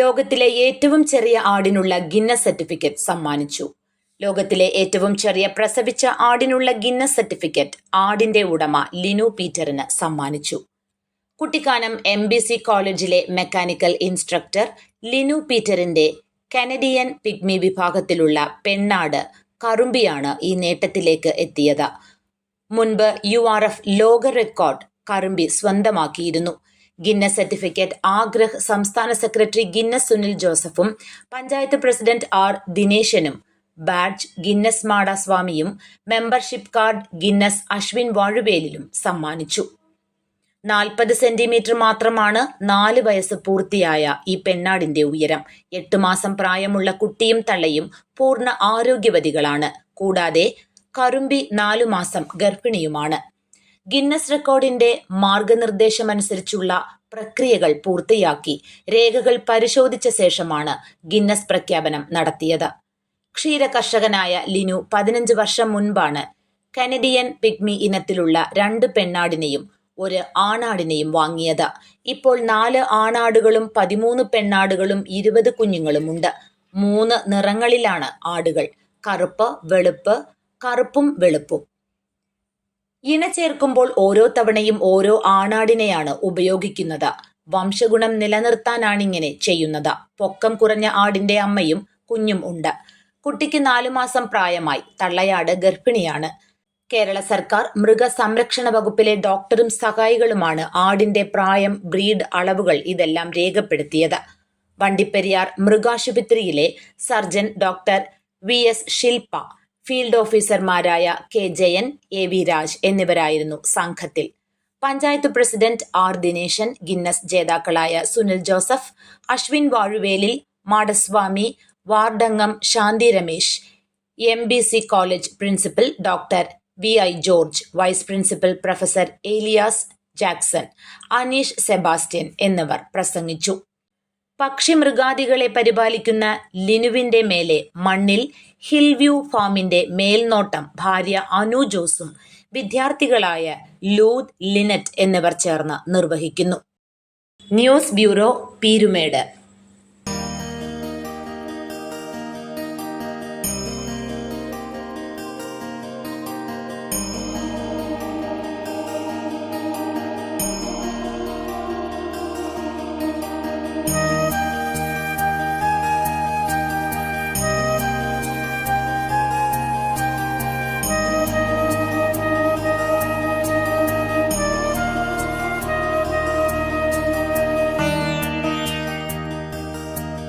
ലോകത്തിലെ ഏറ്റവും ചെറിയ ആടിനുള്ള ഗിന്നസ് സർട്ടിഫിക്കറ്റ് സമ്മാനിച്ചു. ലോകത്തിലെ ഏറ്റവും ചെറിയ പ്രസവിച്ച ആടിനുള്ള ഗിന്നസ് സർട്ടിഫിക്കറ്റ് ആടിന്റെ ഉടമ ലിനു പീറ്ററിന് സമ്മാനിച്ചു. കുട്ടിക്കാനം എം ബി സി കോളേജിലെ മെക്കാനിക്കൽ ഇൻസ്ട്രക്ടർ ലിനു പീറ്ററിന്റെ കനഡിയൻ പിഗ്മി വിഭാഗത്തിലുള്ള പെണ്ണാട് കറുമ്പിയാണ് ഈ നേട്ടത്തിലേക്ക് എത്തിയത്. മുൻപ് യു ആർ എഫ് ലോക റെക്കോർഡ് കറുമ്പി സ്വന്തമാക്കിയിരുന്നു. Guinness certificate. ആഗ്രഹ് സംസ്ഥാന സെക്രട്ടറി ഗിന്നസ് സുനിൽ ജോസഫും പഞ്ചായത്ത് പ്രസിഡന്റ് ആർ ദിനേശനും ബാഡ്ജ് ഗിന്നസ് മാഡസ്വാമിയും മെമ്പർഷിപ്പ് കാർഡ് ഗിന്നസ് അശ്വിൻ വാഴുവേലിലും സമ്മാനിച്ചു. നാൽപ്പത് സെന്റിമീറ്റർ മാത്രമാണ് നാല് വയസ്സ് പൂർത്തിയായ ഈ പെണ്ണാടിന്റെ ഉയരം. എട്ട് മാസം പ്രായമുള്ള കുട്ടിയും തള്ളയും പൂർണ ആരോഗ്യവതികളാണ്. കൂടാതെ കറുമ്പി നാലു മാസം ഗർഭിണിയുമാണ്. ഗിന്നസ് റെക്കോർഡിന്റെ മാർഗനിർദ്ദേശമനുസരിച്ചുള്ള പ്രക്രിയകൾ പൂർത്തിയാക്കി രേഖകൾ പരിശോധിച്ച ശേഷമാണ് ഗിന്നസ് പ്രഖ്യാപനം നടത്തിയത്. ക്ഷീര കർഷകനായ ലിനു പതിനഞ്ച് വർഷം മുൻപാണ് കനഡിയൻ പിഗ്മി ഇനത്തിലുള്ള രണ്ട് പെണ്ണാടിനെയും ഒരു ആണാടിനെയും വാങ്ങിയത്. ഇപ്പോൾ നാല് ആണാടുകളും പതിമൂന്ന് പെണ്ണാടുകളും ഇരുപത് കുഞ്ഞുങ്ങളുമുണ്ട്. മൂന്ന് നിറങ്ങളിലാണ് ആടുകൾ. കറുപ്പ് വെളുപ്പ് കറുപ്പും വെളുപ്പും. ഇണ ചേർക്കുമ്പോൾ ഓരോ തവണയും ഓരോ ആണാടിനെയാണ് ഉപയോഗിക്കുന്നത്. വംശഗുണം നിലനിർത്താനാണിങ്ങനെ ചെയ്യുന്നത്. പൊക്കം കുറഞ്ഞ ആടിന്റെ അമ്മയും കുഞ്ഞും ഉണ്ട്. കുട്ടിക്ക് നാലു മാസം പ്രായമായി. തള്ളയാട് ഗർഭിണിയാണ്. കേരള സർക്കാർ മൃഗസംരക്ഷണ വകുപ്പിലെ ഡോക്ടറും സഹായികളുമാണ് ആടിന്റെ പ്രായം ബ്രീഡ് അളവുകൾ ഇതെല്ലാം രേഖപ്പെടുത്തിയത്. Vandiperiyar മൃഗാശുപത്രിയിലെ surgeon doctor V S Shilpa field ഓഫീസർമാരായ K Jayan A V Raj എന്നിവരായിരുന്നു സംഘത്തിൽ. Panchayat president R Dineshan Guinness ജേതാക്കളായ Sunil Joseph Ashwin Vazhuvelil Madaswamy വാർഡംഗം Shanthi Ramesh M B C college principal doctor V I George vice principal professor Elias Jackson Aneesh Sebastian എന്നിവർ പ്രസംഗിച്ചു. പക്ഷിമൃഗാദികളെ പരിപാലിക്കുന്ന ലിനുവിന്റെ മേലെ മണ്ണിൽ Hillview ഫാമിന്റെ മേൽനോട്ടം ഭാര്യ അനു ജോസും വിദ്യാർത്ഥികളായ ലൂത് ലിനറ്റ് എന്നിവർ ചേർന്ന് നിർവഹിക്കുന്നു. News bureau Peerumedu.